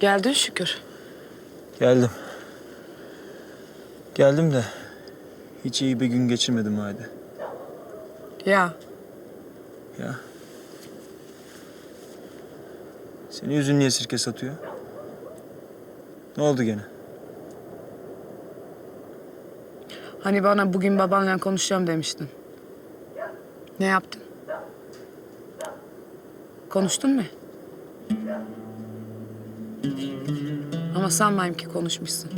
Geldin şükür. Geldim. Geldim de hiç iyi bir gün geçirmedim Haydi. Ya Ya. Senin yüzün niye sirke satıyor? Ne oldu gene? hani bana bugün babanla konuşacağım demiştin. Ne yaptın? Konuştun mu? Ama sanmayayım ki konuşmuşsun.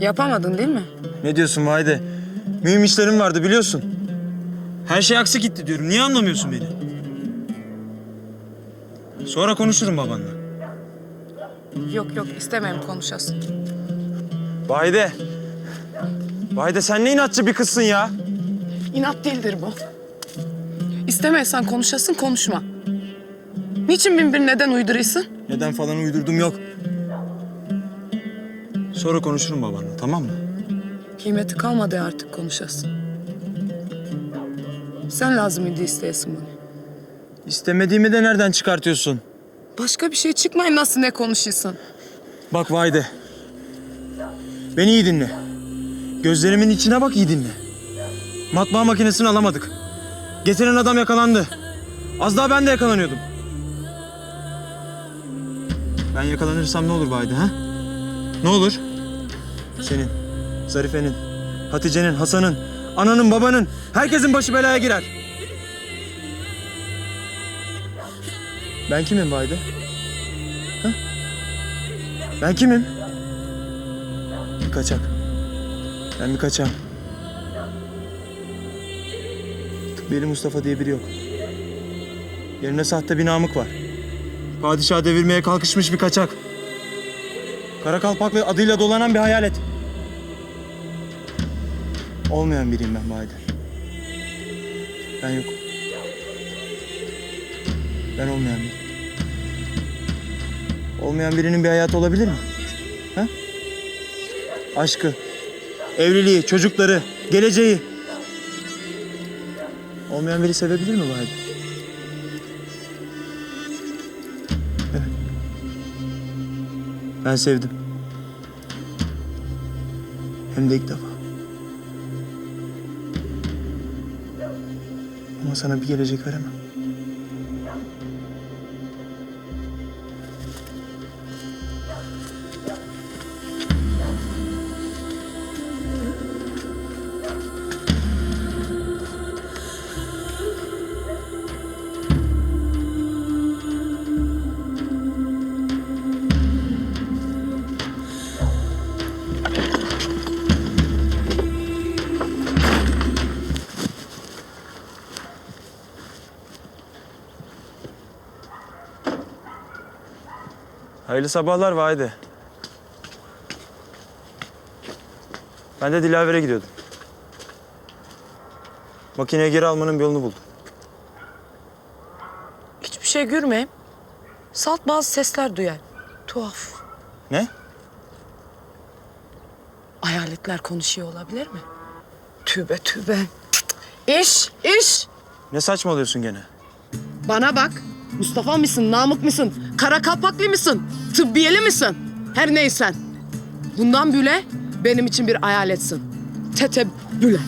Yapamadın değil mi? Ne diyorsun Vahide? Mühim işlerim vardı biliyorsun. Her şey aksi gitti diyorum. Niye anlamıyorsun beni? Sonra konuşurum babanla. Yok yok istemem konuşasın. Vahide. Vahide sen ne inatçı bir kızsın ya. İnat değildir bu. İstemezsen konuşasın konuşma. Niçin bin bir neden uyduruyorsun? Neden falan uydurdum yok. Sonra konuşurum babanla tamam mı? Kıymeti kalmadı artık konuşasın. Sen lazım idi isteyesin bunu. İstemediğimi de nereden çıkartıyorsun? Başka bir şey çıkmayın nasıl ne konuşuyorsun? Bak Vahide. Beni iyi dinle. Gözlerimin içine bak iyi dinle. Matbaa makinesini alamadık. Getiren adam yakalandı. Az daha ben de yakalanıyordum. Ben yakalanırsam ne olur Vahide ha? Ne olur? Senin, Zarife'nin, Hatice'nin, Hasan'ın, ananın, babanın, herkesin başı belaya girer. Ben kimim Vahide? Ben kimim? Bir kaçak. Ben bir kaçağım. Tıbbiyeli Mustafa diye biri yok. Yerine sahte bir namık var. Padişah devirmeye kalkışmış bir kaçak. Kara kalpaklı adıyla dolanan bir hayalet. Olmayan biriyim ben Vahide. Ben yokum. Ben olmayan biriyim. Olmayan birinin bir hayatı olabilir mi? Ha? Aşkı, evliliği, çocukları, geleceği. Olmayan biri sevebilir mi Vahide? Ben sevdim. Hem de ilk defa. Ama sana bir gelecek veremem. Hayırlı sabahlar Vahide. Ben de Dilaver'e gidiyordum. Makineyi geri almanın bir yolunu buldum. Hiçbir şey görmeyeyim. Salt bazı sesler duyar. Tuhaf. Ne? Hayaletler konuşuyor olabilir mi? Tübe tübe. İş, iş. Ne saçmalıyorsun gene? Bana bak. Mustafa mısın, Namık mısın, kara kalpaklı mısın, tıbbiyeli misin? Her neysen. Bundan böyle benim için bir hayaletsin. Tete büle.